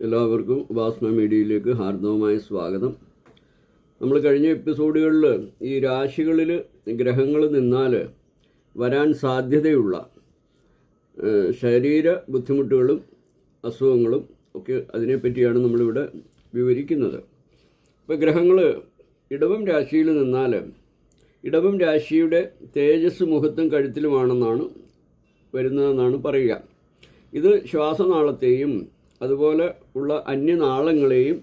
എല്ലാവർക്കും ഉപാസന മീഡിയയിലേക്ക് ഹാർദവമായ സ്വാഗതം. നമ്മൾ കഴിഞ്ഞ എപ്പിസോഡുകളിൽ ഈ രാശികളിൽ ഗ്രഹങ്ങൾ നിന്നാൽ വരാൻ സാധ്യതയുള്ള ശരീര ബുദ്ധിമുട്ടുകളും അസുഖങ്ങളും ഒക്കെ അതിനെപ്പറ്റിയാണ് നമ്മളിവിടെ വിവരിക്കുന്നത്. ഇപ്പോൾ ഗ്രഹങ്ങൾ ഇടവം രാശിയിൽ നിന്നാൽ ഇടവം രാശിയുടെ തേജസ് മുഖത്തും കഴുത്തിലുമാണെന്നാണ് വരുന്നതെന്നാണ് പറയുക. ഇത് ശ്വാസനാളത്തെയും അതുപോലെ ഉള്ള അന്യനാളങ്ങളെയും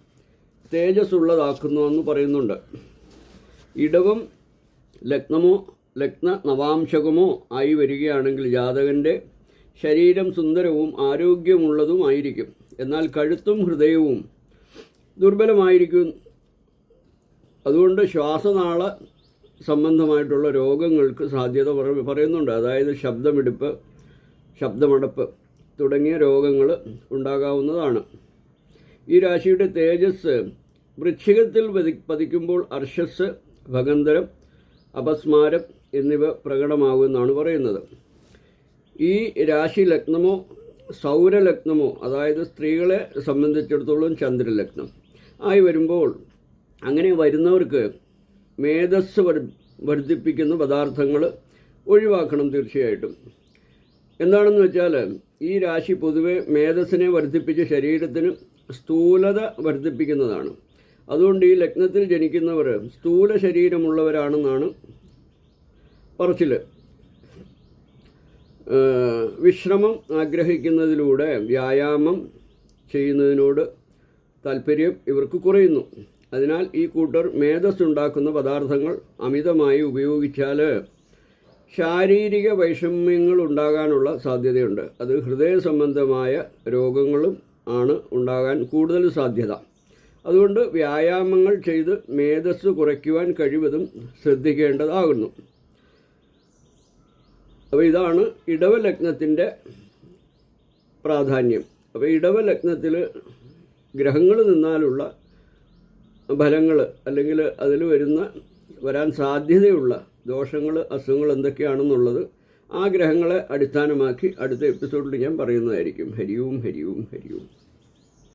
തേജസ്സുള്ളതാക്കുന്നുവെന്ന് പറയുന്നുണ്ട്. ഇടവം ലഗ്നമോ ലഗ്ന നവാംശകമോ ആയി വരികയാണെങ്കിൽ ജാതകന്റെ ശരീരം സുന്ദരവും ആരോഗ്യമുള്ളതുമായിരിക്കും. എന്നാൽ കഴുത്തും ഹൃദയവും ദുർബലമായിരിക്കും. അതുകൊണ്ട് ശ്വാസനാള സംബന്ധമായിട്ടുള്ള രോഗങ്ങൾക്ക് സാധ്യത പറ- പറയുന്നുണ്ട്. അതായത് ശബ്ദമെടുപ്പ് ശബ്ദമടപ്പ്. തുടങ്ങിയ രോഗങ്ങൾ ഉണ്ടാകാവുന്നതാണ്. ഈ രാശിയുടെ തേജസ് വൃശ്ചികത്തിൽ പതി പതിക്കുമ്പോൾ അർഷസ് ഭഗന്തരം അപസ്മാരം എന്നിവ പ്രകടമാകുമെന്നാണ് പറയുന്നത്. ഈ രാശി ലഗ്നമോ സൗരലഗ്നമോ അതായത് സ്ത്രീകളെ സംബന്ധിച്ചിടത്തോളം ചന്ദ്രലഗ്നം ആയി വരുമ്പോൾ അങ്ങനെ വരുന്നവർക്ക് മേധസ് വർ- വർദ്ധിപ്പിക്കുന്ന പദാർത്ഥങ്ങൾ ഒഴിവാക്കണം തീർച്ചയായിട്ടും. എന്താണെന്ന് വെച്ചാൽ ഈ രാശി പൊതുവെ മേധസ്സിനെ വർദ്ധിപ്പിച്ച് ശരീരത്തിന് സ്ഥൂലത വർദ്ധിപ്പിക്കുന്നതാണ്. അതുകൊണ്ട് ഈ ലഗ്നത്തിൽ ജനിക്കുന്നവർ സ്ഥൂല ശരീരമുള്ളവരാണെന്നാണ് പറച്ചിൽ വിശ്രമം ആഗ്രഹിക്കുന്നതിലൂടെ വ്യായാമം ചെയ്യുന്നതിനോട് താല്പര്യം ഇവർക്ക് കുറയുന്നു. അതിനാൽ ഈ കൂട്ടർ മേധസ്സുണ്ടാക്കുന്ന പദാർത്ഥങ്ങൾ അമിതമായി ഉപയോഗിച്ചാൽ ശാരീരിക വൈഷമ്യങ്ങൾ ഉണ്ടാകാനുള്ള സാധ്യതയുണ്ട്. അത് ഹൃദയ സംബന്ധമായ രോഗങ്ങളും ആണ് ഉണ്ടാകാൻ കൂടുതൽ സാധ്യത. അതുകൊണ്ട് വ്യായാമങ്ങൾ ചെയ്ത് മേധസ് കുറയ്ക്കുവാൻ കഴിവതും ശ്രദ്ധിക്കേണ്ടതാകുന്നു. അപ്പോൾ ഇതാണ് ഇടവലഗ്നത്തിന്റെ പ്രാധാന്യം. അപ്പോൾ ഇടവലഗ്നത്തിൽ ഗ്രഹങ്ങൾ നിന്നാലുള്ള ഫലങ്ങൾ അല്ലെങ്കിൽ അതിൽ വരുന്ന വരാൻ സാധ്യതയുള്ള ദോഷങ്ങൾ അസുഖങ്ങൾ എന്തൊക്കെയാണെന്നുള്ളത് ആ ഗ്രഹങ്ങളെ അടിസ്ഥാനമാക്കി അടുത്ത എപ്പിസോഡിൽ ഞാൻ പറയുന്നതായിരിക്കും. ഹരിയും ഹരിയും ഹരിയും.